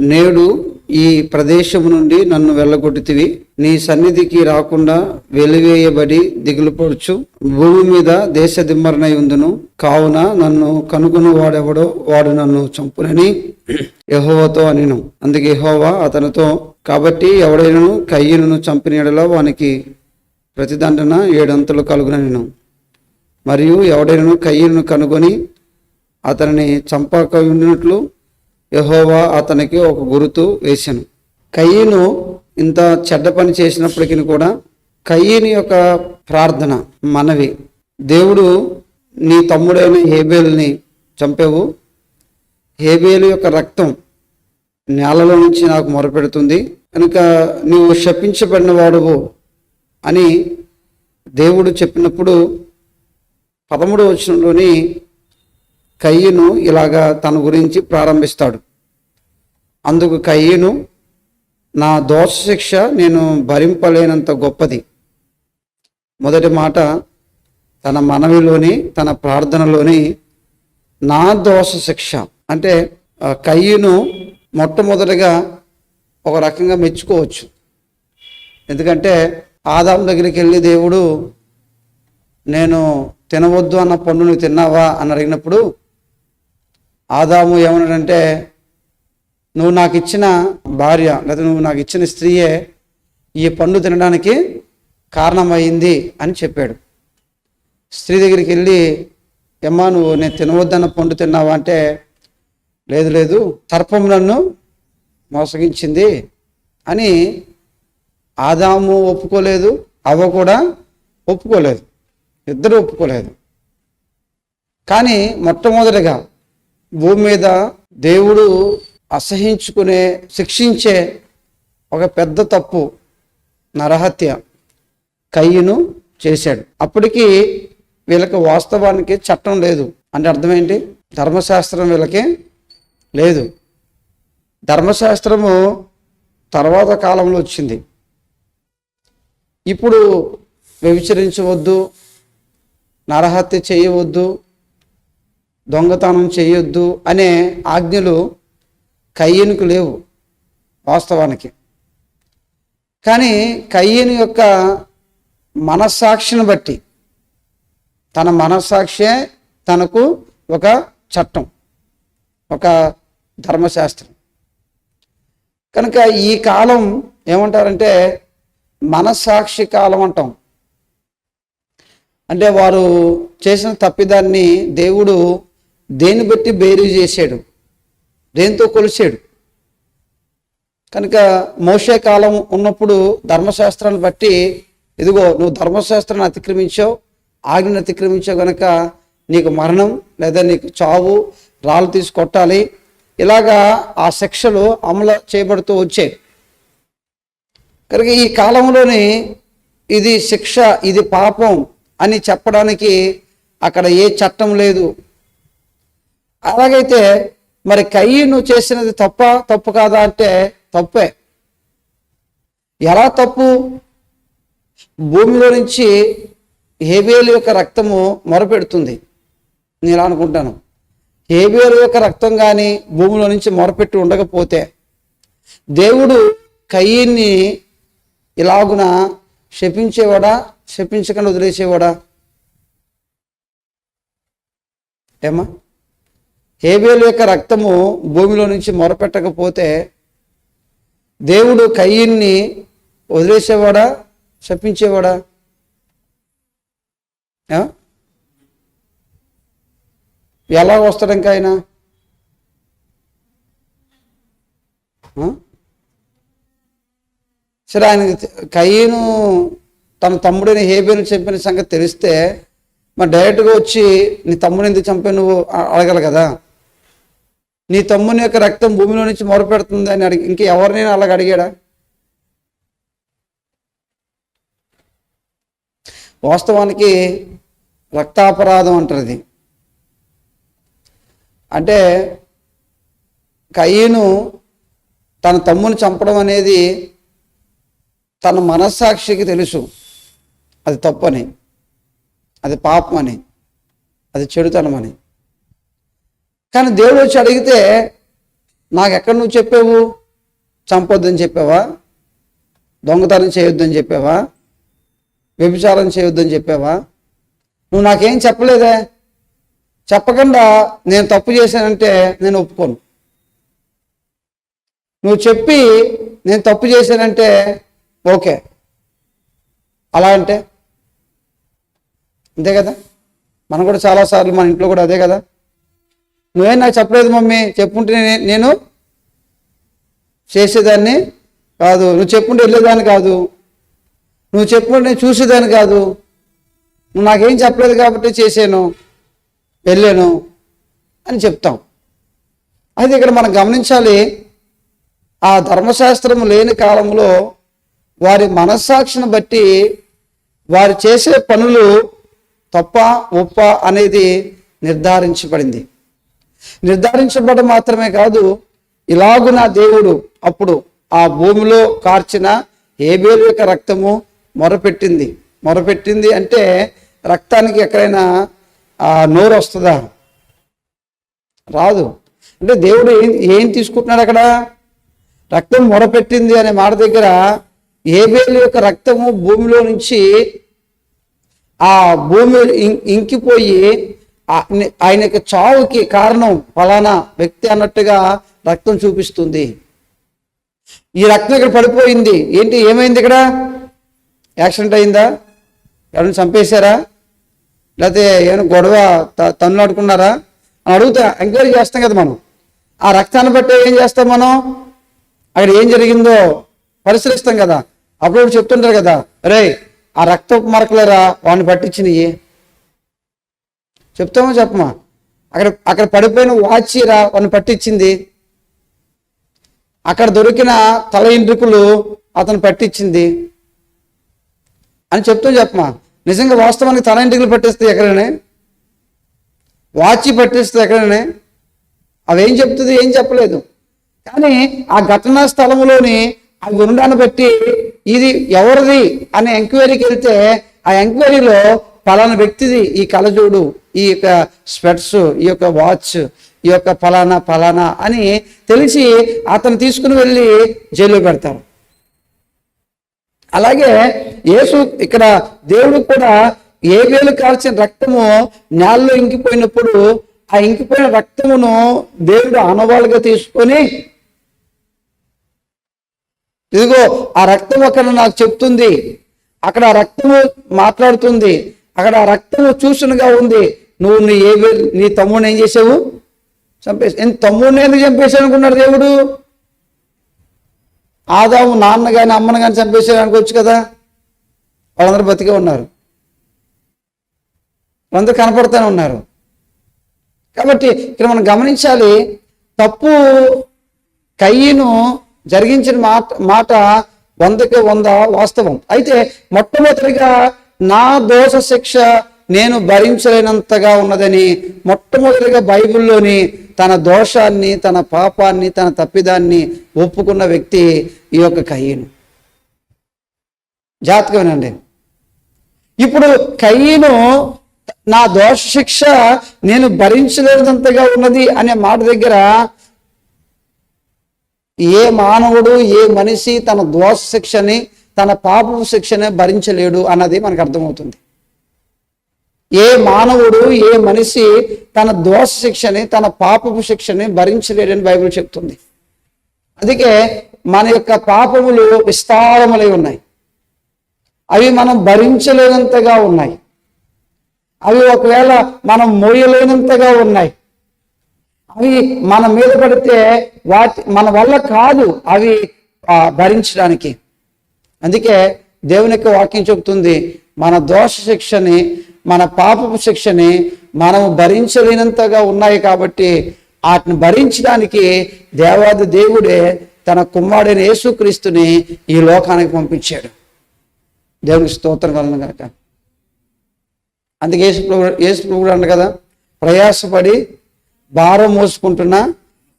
నేడు ఈ ప్రదేశము నుండి నన్ను వెళ్ళగొట్టితివి. నీ సన్నిధికి రాకుండా వెలివేయబడి దిగులుపడుచు భూమి మీద దేశ దిమ్మరనై ఉందును. కావున నన్ను కనుగొను వాడెవడో వాడు నన్ను చంపునని యహోవతో అనిను. అందుకే యహోవా అతనితో కాబట్టి ఎవడైనను కయ్యను చంపిన వానికి ప్రతిదండన ఏడంతలు కలుగుననిను. మరియు ఎవడైనను కయ్యను కనుగొని అతనిని చంపక ఉన్నట్లు యహోవా అతనికి ఒక గురుతు వేశాను. కయ్యను ఇంత చెడ్డ పని చేసినప్పటికీ కూడా కయ్యని యొక్క ప్రార్థన మనవి దేవుడు నీ తమ్ముడైన హేబేల్ని చంపావు. హేబేలు యొక్క రక్తం నేలలో నుంచి నాకు మొరపెడుతుంది. కనుక నువ్వు శపించబడిన వాడువు అని దేవుడు చెప్పినప్పుడు పదమూడవ వచనంలోని కయ్యను ఇలాగా తన గురించి ప్రారంభిస్తాడు. అందుకు కయ్యను నా దోష శిక్ష నేను భరింపలేనంత గొప్పది. మొదటి మాట తన మనవిలోని తన ప్రార్థనలోని నా దోష శిక్ష. అంటే కయ్యను మొట్టమొదటిగా ఒక రకంగా మెచ్చుకోవచ్చు. ఎందుకంటే ఆదాం దగ్గరికి వెళ్ళి దేవుడు నేను తినవద్దు అన్న పండును తిన్నావా? అని అడిగినప్పుడు ఆదాము ఏమన్నాడంటే నువ్వు నాకు ఇచ్చిన భార్య లేదా నువ్వు నాకు ఇచ్చిన స్త్రీయే ఈ పండు తినడానికి కారణమైంది అని చెప్పాడు. స్త్రీ దగ్గరికి వెళ్ళి ఎమ్మా నువ్వు నేను తినవద్దన్న పండు తిన్నావా? అంటే లేదు లేదు సర్పం నన్ను మోసగించింది అని ఆదాము ఒప్పుకోలేదు అవ్వ కూడా ఒప్పుకోలేదు ఇద్దరు ఒప్పుకోలేదు. కానీ మొట్టమొదటిగా భూమి మీద దేవుడు అసహించుకునే శిక్షించే ఒక పెద్ద తప్పు నరహత్య కయ్యను చేశాడు. అప్పటికి వీళ్ళకి వాస్తవానికి చట్టం లేదు. అంటే అర్థమేంటి ధర్మశాస్త్రం వీళ్ళకి లేదు. ధర్మశాస్త్రము తర్వాత కాలంలో వచ్చింది. ఇప్పుడు వ్యభిచరించవద్దు నరహత్య చేయవద్దు దొంగతనం చేయొద్దు అనే ఆజ్ఞలు కయ్యనుకు లేవు వాస్తవానికి. కానీ కయ్యను యొక్క మనస్సాక్షిని బట్టి తన మనస్సాక్షే తనకు ఒక చట్టం ఒక ధర్మశాస్త్రం. కనుక ఈ కాలం ఏమంటారంటే మనస్సాక్షి కాలం అంటాం. అంటే వారు చేసిన తప్పిదాన్ని దేవుడు దేన్ని బట్టి బేరీ చేశాడు? దేంతో కొలిచాడు? కనుక మోసే కాలం ఉన్నప్పుడు ధర్మశాస్త్రాన్ని బట్టి ఇదిగో నువ్వు ధర్మశాస్త్రాన్ని అతిక్రమించావు ఆజ్ఞను అతిక్రమించావు కనుక నీకు మరణం లేదా నీకు చావు రాళ్ళు తీసి కొట్టాలి. ఇలాగా ఆ శిక్షలు అమలు చేయబడుతూ వచ్చాయి. కనుక ఈ కాలంలోని ఇది శిక్ష ఇది పాపం అని చెప్పడానికి అక్కడ ఏ చట్టం లేదు. అలాగైతే మరి కయ్యను చేసినది తప్ప తప్పు కాదా అంటే తప్పే. ఎలా తప్పు? భూమిలో నుంచి హేబియల్ యొక్క రక్తము మొరపెడుతుంది. నేను అనుకుంటాను. హేబియల్ యొక్క రక్తం కానీ భూమిలో నుంచి మొరపెట్టి ఉండకపోతే దేవుడు కయ్యిని ఇలాగున శపించేవాడా శపించకుండా వదిలేసేవాడా? ఏమా హేబేలు యొక్క రక్తము భూమిలో నుంచి మొరపెట్టకపోతే దేవుడు కయ్యిన్ని వదిలేసేవాడా? శపించేవాడా? ఎలా వస్తాడు ఇంకా ఆయన? సరే ఆయన కయ్యను తన తమ్ముడిని హేబేను చెప్పిన సంగతి తెలిస్తే మరి డైరెక్ట్గా వచ్చి నీ తమ్ముని ఎందుకు చంపా నువ్వు? అ- అడగాలి కదా. నీ తమ్ముని యొక్క రక్తం భూమిలో నుంచి మొరపెడుతుంది అని అడిగి ఇంక ఎవరినైనా అలాగ అడిగాడా? వాస్తవానికి రక్తాపరాధం అంటారు అంటే కయ్యను తన తమ్ముని చంపడం అనేది తన మనస్సాక్షికి తెలుసు. అది తప్పని. అది పాపం అని అది చెడుతనం అని. కానీ దేవుడు వచ్చి అడిగితే నాకెక్కడ నువ్వు చెప్పావు? చంపొద్దని చెప్పావా? దొంగతనం చేయొద్దని చెప్పావా? వ్యభిచారం చేయొద్దని చెప్పావా? నువ్వు నాకేం చెప్పలేదే? చెప్పకుండా నేను తప్పు చేశానంటే నేను ఒప్పుకోను. నువ్వు చెప్పి నేను తప్పు చేశానంటే ఓకే. అలా అంటే? అంతే కదా? మనం కూడా చాలాసార్లు మన ఇంట్లో కూడా అదే కదా? నువ్వేం నాకు చెప్పలేదు మమ్మీ చెప్పుంటే నేను చేసేదాన్ని కాదు. నువ్వు చెప్పుంటే వెళ్ళేదాన్ని కాదు. నువ్వు చెప్పుకుంటే నేను చూసేదాన్ని కాదు. నువ్వు నాకేం చెప్పలేదు కాబట్టి చేశాను వెళ్ళాను అని చెప్తాం. అయితే ఇక్కడ మనం గమనించాలి ఆ ధర్మశాస్త్రం లేని కాలంలో వారి మనస్సాక్షిని బట్టి వారు చేసే పనులు తప్ప ఒప్ప అనేది నిర్ధారించబడింది. నిర్ధారించబడడం మాత్రమే కాదు ఇలాగున దేవుడు అప్పుడు ఆ భూమిలో కార్చిన ఏబేలు యొక్క రక్తము మొరపెట్టింది. మొరపెట్టింది అంటే రక్తానికి ఎక్కడైనా ఆ నోరు వస్తుందా? రాదు. అంటే దేవుడు ఏం ఏం తీసుకుంటున్నాడు అక్కడ? రక్తం మొరపెట్టింది అనే మాట దగ్గర ఏబేలు యొక్క రక్తము భూమిలో నుంచి ఆ భూమి ఇంకిపోయి ఆయన యొక్క చావుకి కారణం ఫలానా వ్యక్తి అన్నట్టుగా రక్తం చూపిస్తుంది. ఈ రక్తం ఇక్కడ పడిపోయింది. ఏంటి ఏమైంది ఇక్కడ? యాక్సిడెంట్ అయిందా? ఎవరిని చంపేశారా? లేకపోతే ఏమైనా గొడవ త- తన్నులాడుకున్నారా అని అడుగుతా ఎంక్వైరీ చేస్తాం కదా మనం. ఆ రక్తాన్ని బట్టి ఏం చేస్తాం మనం? అక్కడ ఏం జరిగిందో పరిశీలిస్తాం కదా. అప్పుడు చెప్తుంటారు కదా రే ఆ రక్తపు మరకలేరా వాడిని పట్టించినవి చెప్తామో చెప్పమా? అక్కడ అక్కడ పడిపోయిన వాచిరా వాడిని పట్టించింది? అక్కడ దొరికిన తల ఇండ్రుకులు అతను పట్టించింది? అని చెప్తూ చెప్పమా? నిజంగా వాస్తవానికి తల ఇంటికలు పట్టిస్తే ఎక్కడనే? వాచి పట్టిస్తే ఎక్కడనే? అవేం చెప్తుంది ఏం చెప్పలేదు. కానీ ఆ ఘటనా స్థలంలోని ఆ ఉండడాన్ని బట్టి ఇది ఎవరిది అనే ఎంక్వైరీకి వెళ్తే ఆ ఎంక్వైరీలో ఫలానా వ్యక్తిది ఈ కలజోడు ఈ యొక్క స్వెట్స్ ఈ యొక్క వాచ్ ఈ యొక్క ఫలానా ఫలానా అని తెలిసి అతను తీసుకుని వెళ్ళి జైల్లో పెడతారు. అలాగే యేసు ఇక్కడ దేవుడు కూడా ఏ వేలు కాల్చిన రక్తము నేలలో ఇంకిపోయినప్పుడు ఆ ఇంకిపోయిన రక్తమును దేవుడు ఆనవాళ్ళుగా తీసుకొని ఇదిగో ఆ రక్తం అక్కడ నాకు చెప్తుంది. అక్కడ ఆ రక్తము మాట్లాడుతుంది. అక్కడ ఆ రక్తము చూసునుగా ఉంది. నువ్వు నీ ఏ నీ తమ్ముడిని ఏం చేసావు? చంపేసి ఎంత తమ్ముడిని ఎందుకు చంపేశాను అనుకున్నాడు దేవుడు? ఆదాము నాన్న కానీ అమ్మని కానీ చంపేసాడు అనుకోవచ్చు కదా? వాళ్ళందరూ బతికే ఉన్నారు. వాళ్ళందరూ కనపడుతూనే ఉన్నారు. కాబట్టి ఇక్కడ మనం గమనించాలి తప్పు కయ్యను జరిగించిన మాట మాట వందకి వంద వాస్తవం. అయితే మొట్టమొదటిగా నా దోష శిక్ష నేను భరించలేనంతగా ఉన్నదని మొట్టమొదటిగా బైబిల్లోని తన దోషాన్ని తన పాపాన్ని తన తప్పిదాన్ని ఒప్పుకున్న వ్యక్తి ఈ యొక్క కయ్యను జాతకమేనండి. ఇప్పుడు కయ్యను నా దోష శిక్ష నేను భరించలేనంతగా ఉన్నది అనే మాట దగ్గర ఏ మానవుడు ఏ మనిషి తన దోష శిక్షని తన పాపపు శిక్షని భరించలేడు అన్నది మనకు అర్థమవుతుంది. ఏ మానవుడు ఏ మనిషి తన దోష శిక్షని తన పాపపు శిక్షని భరించలేడని బైబిల్ చెప్తుంది. అందుకే మన యొక్క పాపములు విస్తారములై ఉన్నాయి. అవి మనం భరించలేనంతగా ఉన్నాయి. అవి ఒకవేళ మనం మోయలేనంతగా ఉన్నాయి. అవి మన మీద పడితే వాటి మన వల్ల కాదు అవి భరించడానికి. అందుకే దేవుని యొక్క వాక్యం చెబుతుంది మన దోష శిక్షని మన పాపపు శిక్షని మనము భరించలేనంతగా ఉన్నాయి కాబట్టి వాటిని భరించడానికి దేవాది దేవుడే తన కుమారుడైన యేసుక్రీస్తుని ఈ లోకానికి పంపించాడు. దేవుని స్తోత్రం వలన కనుక అందుకే యేసు ప్రభు యేసు ప్రభుడు అంట కదా ప్రయాసపడి భారం మోసుకుంటున్న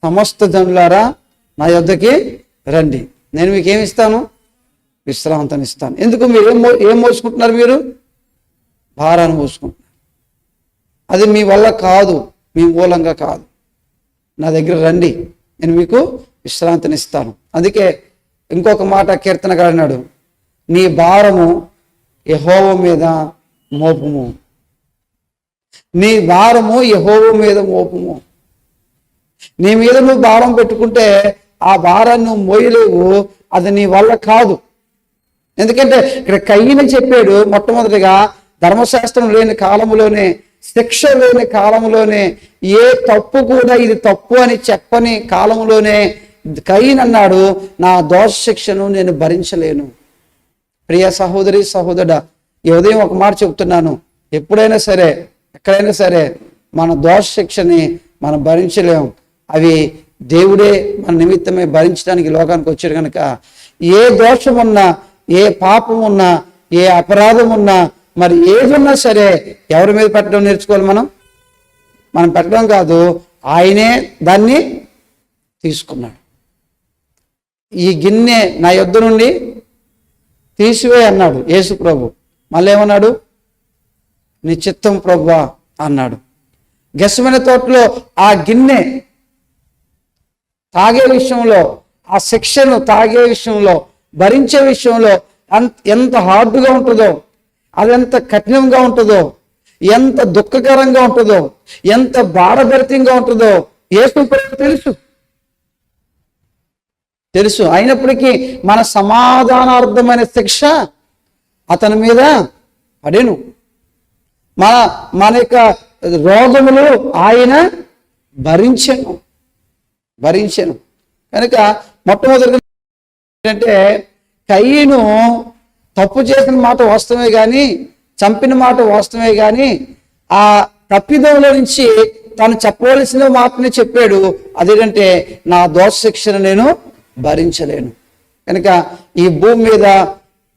సమస్త జనులారా నా యొద్దకి రండి. నేను మీకు ఏమి ఇస్తాను? విశ్రాంతిని ఇస్తాను. ఎందుకు మీరు ఏం మో ఏం మోసుకుంటున్నారు మీరు? భారాన్ని మోసుకుంటున్నారు. అది మీ వల్ల కాదు మీ మూలంగా కాదు. నా దగ్గర రండి. నేను మీకు విశ్రాంతిని ఇస్తాను. అందుకే ఇంకొక మాట కీర్తనగా అన్నాడు నీ భారము యహోవ మీద మోపము. నీ భారము యహోవ మీద మోపము. నీ మీద నువ్వు భారం పెట్టుకుంటే ఆ భారాన్ని నువ్వు మోయలేవు. అది నీ వల్ల కాదు. ఎందుకంటే ఇక్కడ కయ్యని చెప్పాడు మొట్టమొదటిగా ధర్మశాస్త్రం లేని కాలములోనే శిక్ష లేని కాలంలోనే ఏ తప్పు కూడా ఇది తప్పు అని చెప్పని కాలంలోనే కయ్యన్ అన్నాడు నా దోష శిక్షను నేను భరించలేను. ప్రియ సహోదరి సహోదరుడ ఈ ఉదయం ఒక మాట చెప్తున్నాను. ఎప్పుడైనా సరే ఎక్కడైనా సరే మన దోష శిక్షని మనం భరించలేము అవి దేవుడే మన నిమిత్తమే భరించడానికి లోకానికి వచ్చాడు కనుక ఏ దోషం ఉన్నా ఏ పాపం ఉన్నా ఏ అపరాధం ఉన్నా మరి ఏదున్నా సరే ఎవరి మీద పెట్టడం నేర్చుకోవాలి మనం? మనం పెట్టడం కాదు ఆయనే దాన్ని తీసుకున్నాడు. ఈ గిన్నె నా యొద్ద నుండి తీసివే అన్నాడు యేసు ప్రభు మళ్ళీ ఏమన్నాడు? నీ చిత్తం ప్రభువా అన్నాడు. గసమైన తోటలో ఆ గిన్నె తాగే విషయంలో ఆ శిక్షను తాగే విషయంలో భరించే విషయంలో అంత ఎంత హార్డ్గా ఉంటుందో అది ఎంత కఠినంగా ఉంటుందో ఎంత దుఃఖకరంగా ఉంటుందో ఎంత బాధభరితంగా ఉంటుందో యేసు తెలుసు. తెలుసు. అయినప్పటికీ మన సమాధానార్థమైన శిక్ష అతని మీద పడేను. మన మన యొక్క రోగములు ఆయన భరించను. భరించను. కనుక మొట్టమొదటి ఏంటంటే కయ్యను తప్పు చేసిన మాట వాస్తవమే కానీ చంపిన మాట వాస్తవమే కానీ ఆ తప్పిదంలో నుంచి తను చెప్పవలసిన మాటనే చెప్పాడు. అదేంటంటే నా దోష శిక్షను నేను భరించలేను. కనుక ఈ భూమి మీద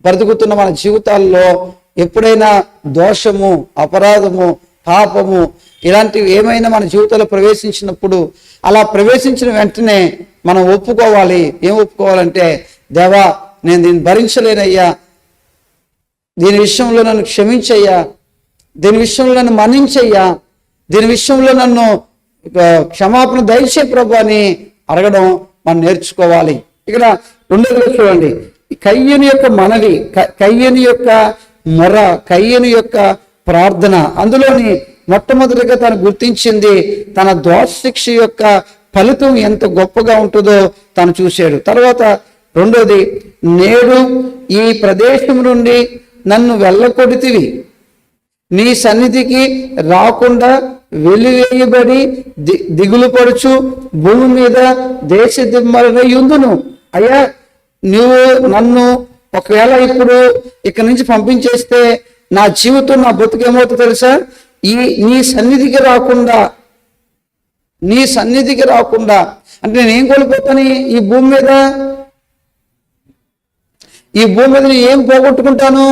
బ్రతుకుతున్న మన జీవితాల్లో ఎప్పుడైనా దోషము అపరాధము పాపము ఇలాంటివి ఏమైనా మన జీవితంలో ప్రవేశించినప్పుడు అలా ప్రవేశించిన వెంటనే మనం ఒప్పుకోవాలి. ఏం ఒప్పుకోవాలంటే దేవా నేను దీన్ని భరించలేనయ్యా. దీని విషయంలో నన్ను క్షమించయ్యా. దీని విషయంలో నన్ను మన్నించయ్యా. దీని విషయంలో నన్ను క్షమాపణ దయచే ప్రభు అని అడగడం మనం నేర్చుకోవాలి. ఇక్కడ రెండోది చూడండి. కయ్యని యొక్క మనవి కయ్యని యొక్క మొర కయ్యని యొక్క ప్రార్థన. అందులోని మొట్టమొదటిగా తను గుర్తించింది తన దోషశిక్ష యొక్క ఫలితం ఎంత గొప్పగా ఉంటుందో తను చూశాడు. తర్వాత రెండోది నేడు ఈ ప్రదేశం నుండి నన్ను వెళ్ళకొడితివి. నీ సన్నిధికి రాకుండా వెలివేయబడి ది దిగులు పడుచు భూమి మీద దేశ దిమ్మలన యుందును అయ్యా నువ్వు నన్ను ఒకవేళ ఇప్పుడు ఇక్కడి నుంచి పంపించేస్తే నా జీవితం నా బతుకేమవుతుందో తెలుసా? ఈ నీ సన్నిధికి రాకుండా నీ సన్నిధికి రాకుండా అంటే నేనేం కోల్పోతాను ఈ భూమి మీద? ఈ భూమి మీద నేను ఏం పోగొట్టుకుంటాను?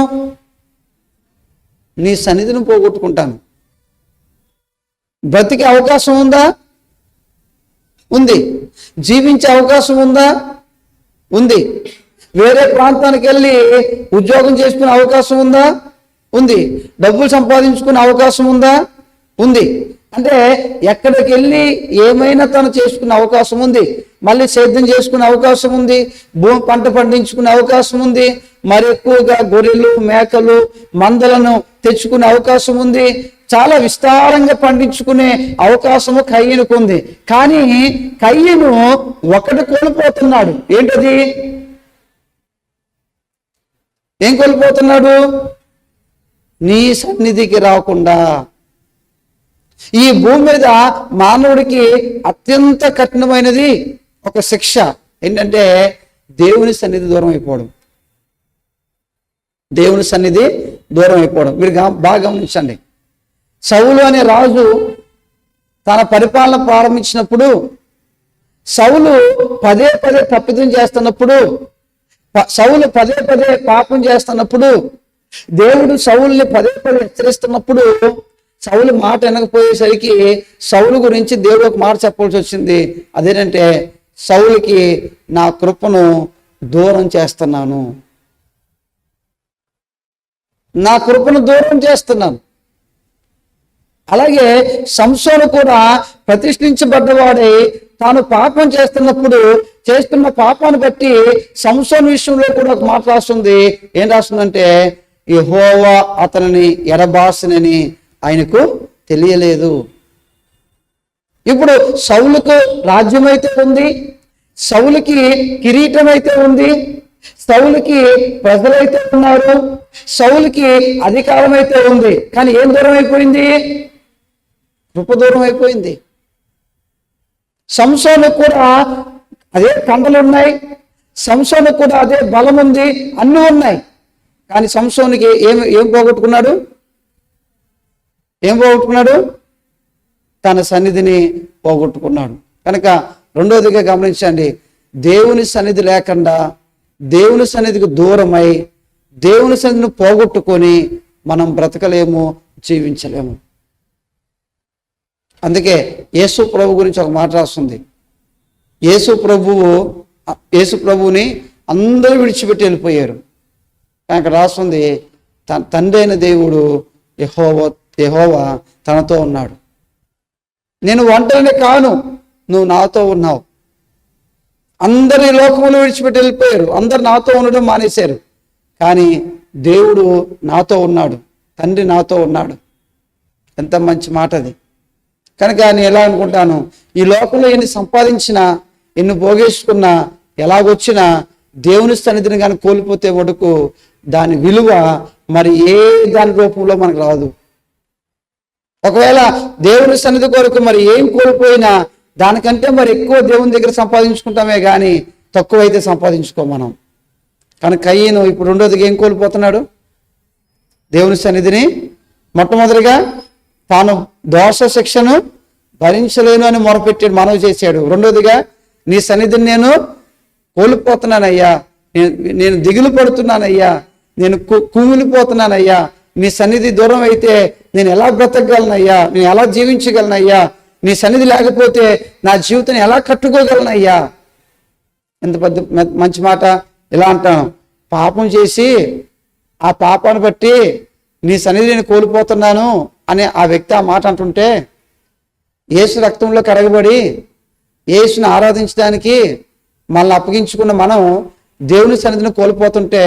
నీ సన్నిధిని పోగొట్టుకుంటాను. బ్రతికే అవకాశం ఉందా? ఉంది. జీవించే అవకాశం ఉందా? ఉంది. వేరే ప్రాంతానికి వెళ్ళి ఉద్యోగం చేసుకునే అవకాశం ఉందా? ఉంది. డబ్బులు సంపాదించుకునే అవకాశం ఉందా? ఉంది. అంటే ఎక్కడికి వెళ్ళి ఏమైనా తను చేసుకునే అవకాశం ఉంది. మళ్ళీ సేద్యం చేసుకునే అవకాశం ఉంది. భూమి పంట పండించుకునే అవకాశం ఉంది. మరి ఎక్కువగా గొర్రెలు మేకలు మందలను తెచ్చుకునే అవకాశం ఉంది. చాలా విస్తారంగా పండించుకునే అవకాశము కయ్యనుకు ఉంది. కానీ కయ్యను ఒకటి కోల్పోతున్నాడు. ఏంటది? ఏం కోల్పోతున్నాడు? నీ సన్నిధికి రాకుండా. ఈ భూమి మీద మానవుడికి అత్యంత కఠినమైనది ఒక శిక్ష. ఏంటంటే దేవుని సన్నిధి దూరం అయిపోవడం. దేవుని సన్నిధి దూరం అయిపోవడం. మీరు బాగా గమనించండి. సౌలు అనే రాజు తన పరిపాలన ప్రారంభించినప్పుడు సౌలు పదే పదే తప్పిదం చేస్తున్నప్పుడు సౌలు పదే పదే పాపం చేస్తున్నప్పుడు దేవుడు సౌల్ని పదే పదే హెచ్చరిస్తున్నప్పుడు సౌలు మాట వినకపోయేసరికి సౌలు గురించి దేవుడు ఒక మాట చెప్పాల్సి వచ్చింది. అదేంటంటే సౌలుకి నా కృపను దూరం చేస్తున్నాను. నా కృపను దూరం చేస్తున్నాను. అలాగే సంసోను కూడా ప్రతిష్ఠించబడ్డవాడై తాను పాపం చేస్తున్నప్పుడు చేస్తున్న పాపాన్ని బట్టి సంసోన్ విషయంలో కూడా ఒక మాట రాస్తుంది. ఏం రాస్తుందంటే యహోవా అతనిని ఎరబాసునని ఆయనకు తెలియలేదు. ఇప్పుడు సౌలుకు రాజ్యం అయితే ఉంది సౌలుకి కిరీటం అయితే ఉంది సౌలుకి ప్రజలైతే ఉన్నారు సౌలుకి అధికారం అయితే ఉంది. కానీ ఏం దూరం అయిపోయింది కృప దూరం అయిపోయింది సంసోను కూడా అదే కండలు ఉన్నాయి సంసోను కూడా అదే బలం ఉంది అన్నీ ఉన్నాయి. కానీ సంసోనికి ఏం ఏం పోగొట్టుకున్నాడు? ఏం పోగొట్టుకున్నాడు? తన సన్నిధిని పోగొట్టుకున్నాడు. కనుక రెండోదిగా గమనించండి దేవుని సన్నిధి లేకుండా దేవుని సన్నిధికి దూరమై దేవుని సన్నిధిని పోగొట్టుకొని మనం బ్రతకలేము జీవించలేము. అందుకే యేసు ప్రభు గురించి ఒక మాట రాస్తుంది. యేసు ప్రభువు యేసు ప్రభువుని అందరూ విడిచిపెట్టి వెళ్ళిపోయారు. కానీ అక్కడ రాస్తుంది తండ్రి అయిన దేవుడు యహోవ యహోవా తనతో ఉన్నాడు. నేను ఒంటరిని కాను నువ్వు నాతో ఉన్నావు. అందరి లోకములు విడిచిపెట్టి వెళ్ళిపోయారు అందరు నాతో ఉండడం మానేశారు. కానీ దేవుడు నాతో ఉన్నాడు తండ్రి నాతో ఉన్నాడు. ఎంత మంచి మాట అది. కనుక నేను ఎలా అనుకుంటాను ఈ లోకంలో ఎన్ని సంపాదించినా ఎన్ని భోగేసుకున్నా ఎలాగొచ్చినా దేవుని సన్నిధిని కానీ కోల్పోతే వరకు దాని విలువ మరి ఏ దాని రూపంలో మనకు రాదు. ఒకవేళ దేవుని సన్నిధి కొరకు మరి ఏం కోల్పోయినా దానికంటే మరి ఎక్కువ దేవుని దగ్గర సంపాదించుకుంటామే కానీ తక్కువైతే సంపాదించుకో మనం. కానీ కయ్యను ఇప్పుడు రెండోదిగా ఏం కోల్పోతున్నాడు? దేవుని సన్నిధిని మొట్టమొదటిగా తాను దోష శిక్షను భరించలేను అని మొరపెట్టాడు మనవి చేశాడు. రెండోదిగా నీ సన్నిధిని నేను కోల్పోతున్నానయ్యా. నేను నేను దిగులు పడుతున్నానయ్యా. నేను కుమిలిపోతున్నానయ్యా. నీ సన్నిధి దూరం అయితే నేను ఎలా బ్రతకగలనయ్యా? నేను ఎలా జీవించగలనయ్యా? నీ సన్నిధి లేకపోతే నా జీవితాన్ని ఎలా కట్టుకోగలనయ్యా? ఎంత పెద్ద మంచి మాట. ఇలా అంటాం. పాపం చేసి ఆ పాపాన్ని బట్టి నీ సన్నిధి నేను కోల్పోతున్నాను అని ఆ వ్యక్తి ఆ మాట అంటుంటే యేసు రక్తంలో కడగబడి యేసుని ఆరాధించడానికి మనల్ని అప్పగించుకున్న మనం దేవుని సన్నిధిని కోల్పోతుంటే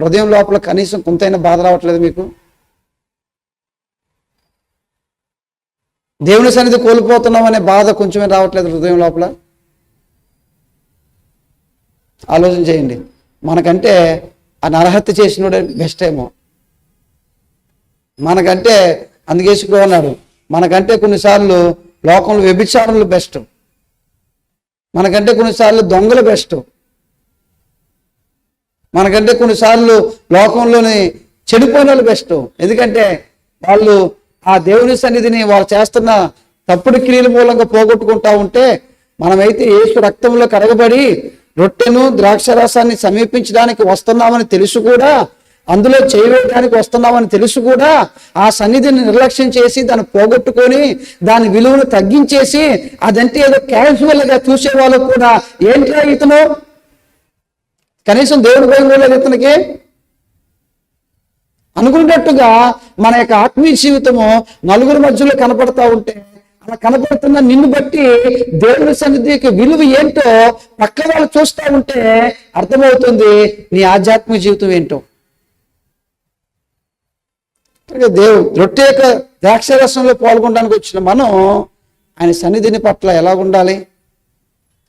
హృదయం లోపల కనీసం కొంతైనా బాధ రావట్లేదు మీకు? దేవుని సన్నిధి కోల్పోతున్నాం అనే బాధ కొంచెమే రావట్లేదు హృదయం లోపల? ఆలోచన చేయండి. మనకంటే ఆ నరహత్య చేసినోడే బెస్ట్ ఏమో. మనకంటే అందుకేసుకుని అన్నాడు మనకంటే కొన్నిసార్లు లోకంలో వ్యభిచారంలో బెస్ట్ మనకంటే కొన్నిసార్లు దొంగలు బెస్ట్. మనకంటే కొన్నిసార్లు లోకంలోని చెడిపోయిన వాళ్ళు బెస్ట్. ఎందుకంటే వాళ్ళు ఆ దేవుని సన్నిధిని వాళ్ళు చేస్తున్న తప్పుడు క్రియల మూలంగా పోగొట్టుకుంటా ఉంటే మనమైతే ఏసు రక్తంలో కడగబడి రొట్టెను ద్రాక్షరసాన్ని సమీపించడానికి వస్తున్నామని తెలుసు కూడా అందులో చేయడానికి వస్తున్నామని తెలుసు కూడా ఆ సన్నిధిని నిర్లక్ష్యం చేసి దాన్ని పోగొట్టుకొని దాని విలువను తగ్గించేసి అదంటే ఏదో క్యాజువల్గా చూసే వాళ్ళకు కూడా. ఏంట్రా ఇతను? కనీసం దేవుడి భయం కూడా లేదు ఇతనికి. అనుకున్నట్టుగా మన యొక్క ఆత్మీయ జీవితము నలుగురు మధ్యలో కనపడతా ఉంటే అలా కనపడుతున్న నిన్ను బట్టి దేవుని సన్నిధికి విలువ ఏంటో పక్క వాళ్ళు చూస్తూ ఉంటే అర్థమవుతుంది నీ ఆధ్యాత్మిక జీవితం ఏంటో. దేవుడు రొట్టె యొక్క ద్రాక్షరసంలో పాల్గొనడానికి వచ్చిన మనం ఆయన సన్నిధిని పట్ల ఎలా ఉండాలి?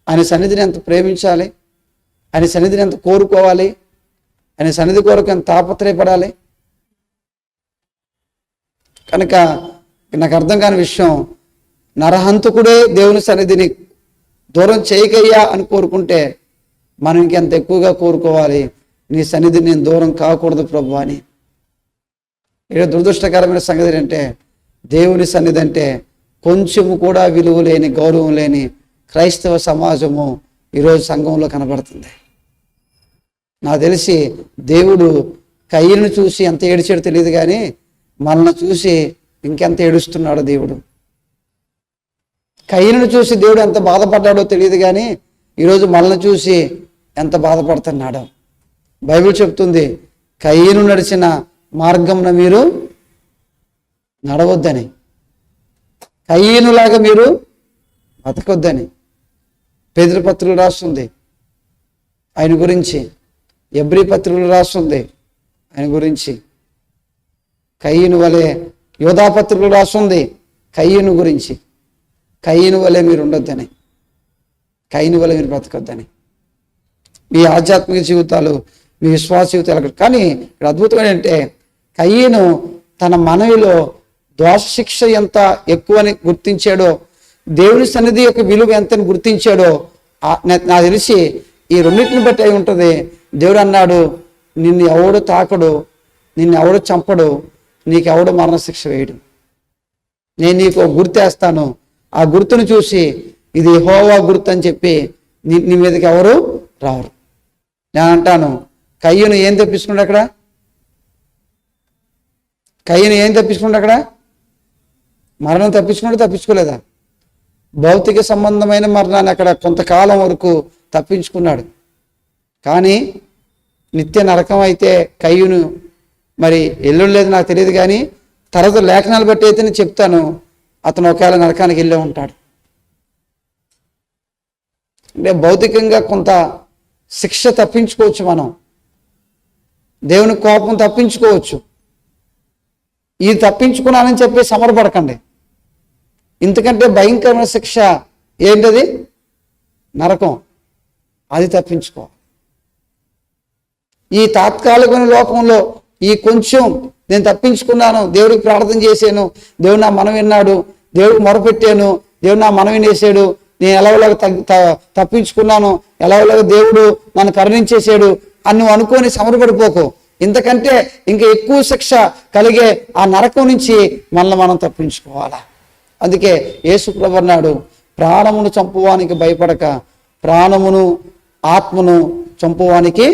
ఆయన సన్నిధిని ఎంత ప్రేమించాలి? ఆయన సన్నిధిని ఎంత కోరుకోవాలి? ఆయన సన్నిధి కొరకు ఎంత తాపత్రయపడాలి? కనుక నాకు అర్థం కాని విషయం నరహంతకుడే దేవుని సన్నిధిని దూరం చేయకయ్యా అని కోరుకుంటే మనం ఇంకెంత ఎక్కువగా కోరుకోవాలి? నీ సన్నిధిని నేను దూరం కాకూడదు ప్రభు అని ఇక్కడ దురదృష్టకరమైన సంగతి ఏంటంటే దేవుని సన్నిధి అంటే కొంచెము కూడా విలువ లేని గౌరవం లేని క్రైస్తవ సమాజము ఈరోజు సంఘంలో కనబడుతుంది. నాకు తెలిసి దేవుడు కయ్యను చూసి ఎంత ఏడిచాడో తెలియదు కానీ మనల్ని చూసి ఇంకెంత ఏడుస్తున్నాడో దేవుడు. కయ్యను చూసి దేవుడు ఎంత బాధపడ్డాడో తెలియదు కానీ ఈరోజు మనల్ని చూసి ఎంత బాధపడుతున్నాడో. బైబిల్ చెప్తుంది కయ్యను నడిచిన మార్గంన మీరు నడవద్దని. కయ్యనులాగా మీరు బతకొద్దని. పేదల రాస్తుంది. ఆయన గురించి ఎబ్రి పత్రికలు రాస్తుంది. ఆయన గురించి. కయ్యను వలె యోధాపత్రులు రాస్తుంది. కయ్యను గురించి. కయ్యను వలె మీరు ఉండొద్దని. కయ్యను వలె మీరు బ్రతకొద్దని. మీ ఆధ్యాత్మిక జీవితాలు మీ విశ్వాస జీవితాలు అక్కడ కానీ ఇక్కడ అద్భుతం ఏంటంటే కయ్యను తన మనవిలో దోష శిక్ష ఎంత ఎక్కువని గుర్తించాడో దేవుని సన్నిధి యొక్క విలువ ఎంతని గుర్తించాడో నా- నాకు తెలిసి ఈ రెండింటిని బట్టి అయి ఉంటుంది. దేవుడు అన్నాడు నిన్ను ఎవడు తాకడు నిన్ను ఎవడు చంపడు నీకు ఎవడు మరణశిక్ష వేయడు. నేను నీకు గుర్తేస్తాను గుర్తు వేస్తాను. ఆ గుర్తును చూసి ఇది హోవా గుర్తు అని చెప్పి నీ నీ మీదకి ఎవరు రారు. నేను అంటాను కయ్యను ఏం తెప్పించుకున్నాడు అక్కడ? కయ్యను ఏం తప్పించుకుంటే అక్కడ? మరణం తప్పించుకుంటే తప్పించుకోలేదా? భౌతిక సంబంధమైన మరణాన్ని అక్కడ కొంతకాలం వరకు తప్పించుకున్నాడు. కానీ నిత్య నరకం అయితే కయ్యును మరి ఎల్లుండలేదు నాకు తెలియదు కానీ తర్వాత లేఖనాలు బట్టి అయితే నేను చెప్తాను అతను ఒకవేళ నరకానికి వెళ్ళే ఉంటాడు. అంటే భౌతికంగా కొంత శిక్ష తప్పించుకోవచ్చు మనం. దేవుని కోపం తప్పించుకోవచ్చు. ఇది తప్పించుకున్నానని చెప్పి సమరపడకండి ఇంతకంటే భయంకరమైన శిక్ష ఏంటది? నరకం. అది తప్పించుకో ఈ తాత్కాలికమైన లోకంలో ఈ కొంచెం నేను తప్పించుకున్నాను దేవుడికి ప్రార్థన చేశాను దేవుడు నా మనం విన్నాడు దేవుడికి మొరపెట్టాను దేవుడు నా మనం వినేసాడు నేను ఎలాగోలాగ త- తప్పించుకున్నాను ఎలాగోలాగ దేవుడు నన్ను కరుణించేసాడు అని నువ్వు అనుకొని సమరపడిపోకు ఇంతకంటే ఇంకా ఎక్కువ శిక్ష కలిగే ఆ నరకం నుంచి మనల్ని మనం తప్పించుకోవాలా? అందుకే యేసుప్రభు అన్నాడు ప్రాణమును చంపువానికి భయపడక ప్రాణమును ఆత్మను చంపువానికి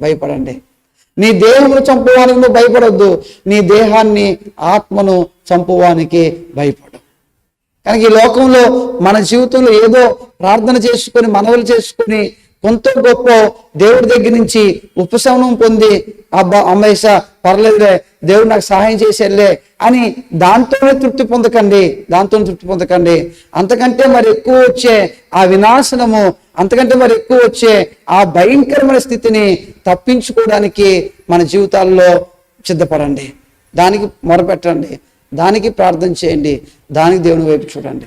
భయపడండి. నీ దేహమును చంపువానికి నువ్వు భయపడొద్దు నీ దేహాన్ని ఆత్మను చంపువానికి భయపడు. కానీ ఈ లోకంలో మన జీవితంలో ఏదో ప్రార్థన చేసుకొని మనవులు చేసుకొని కొంత గొప్ప దేవుడి దగ్గర నుంచి ఉపశమనం పొంది అబ్బా అమ్మేస పర్లేదులే దేవుడు నాకు సహాయం చేసేలే అని దాంతోనే తృప్తి పొందకండి దాంతోనే తృప్తి పొందకండి. అంతకంటే మరి ఎక్కువ వచ్చే ఆ వినాశనము అంతకంటే మరి ఎక్కువ వచ్చే ఆ భయంకరమైన స్థితిని తప్పించుకోవడానికి మన జీవితాల్లో సిద్ధపడండి. దానికి మొరపెట్టండి. దానికి ప్రార్థన చేయండి. దానికి దేవుని వైపు చూడండి.